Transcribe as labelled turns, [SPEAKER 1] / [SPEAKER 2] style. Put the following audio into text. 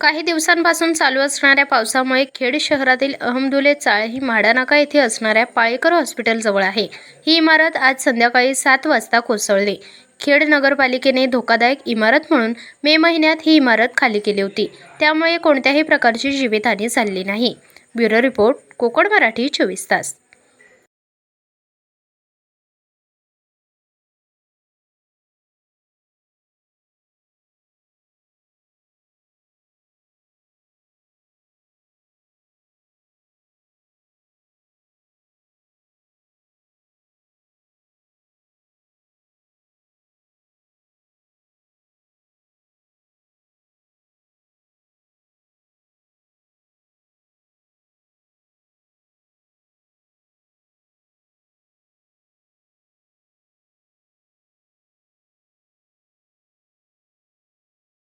[SPEAKER 1] काही दिवसांपासून चालू असणाऱ्या पावसामुळे खेड शहरातील अहमदुले चाळ ही म्हाडानाका येथे असणाऱ्या पाळेकर हॉस्पिटलजवळ आहे. ही इमारत आज संध्याकाळी सात वाजता कोसळली. खेड नगरपालिकेने धोकादायक इमारत म्हणून मे महिन्यात ही इमारत खाली केली होती. त्यामुळे कोणत्याही प्रकारची जीवितहानी झाली नाही. ब्युरो रिपोर्ट कोकण मराठी चोवीस तास.